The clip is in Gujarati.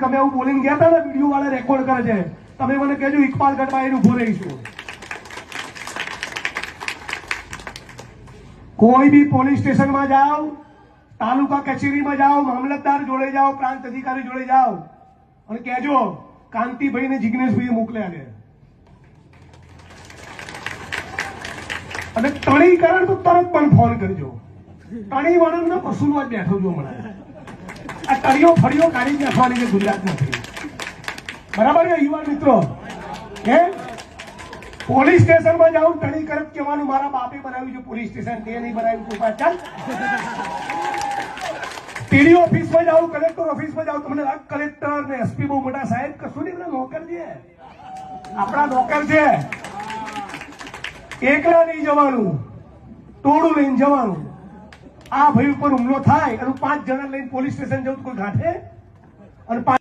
ભાઈ તમે એવું બોલીને ગયા હતા ને વીડિયો વાળા રેકોર્ડ કરે છે. તમે મને કહેજો, ઇકબાલગઢમાં એને ઊભો રહીશું. કોઈ બી પોલીસ સ્ટેશનમાં જાઓ, તાલુકા કચેરીમાં જાઓ, મામલતદાર જોડે જાઓ, પ્રાંત અધિકારી જોડે જાઓ, અને કહેજો કાંતિભાઈ ને જિગ્નેશભાઈ મોકલ્યા છે. અને તણીકરણ કરે તો તરત પણ ફોન કરજો. ટણી વાળાનો જ બેઠો જો હમણાં. ટણીઓ ફળીઓ કાઢી નાખવાની ગુજરાતમાંથી બરાબર છે યુવા મિત્રો? હે? પોલીસ સ્ટેશનમાં જાઉં ટણી કરત કહેવાનું મારા બાપે બનાવ્યું છે પોલીસ સ્ટેશન, તે નહીં બનાવ્યું, તું પાછળ ટીડી ઓફિસમાં જાઉં, કલેક્ટર ઓફિસમાં જાઉં, તમને કલેક્ટર ને એસપી બહુ મોટા સાહેબ, કશું નહીં બધા નોકર છે. આપણા નોકર છે. એકલા નહીં જવાનું. ટોળું લઈને જવાનું. આ ભાઈ ઉપર હુમલો થાય અને પાંચ જણા લઈને પોલીસ સ્ટેશન જવું કોઈ ગાંઠે અને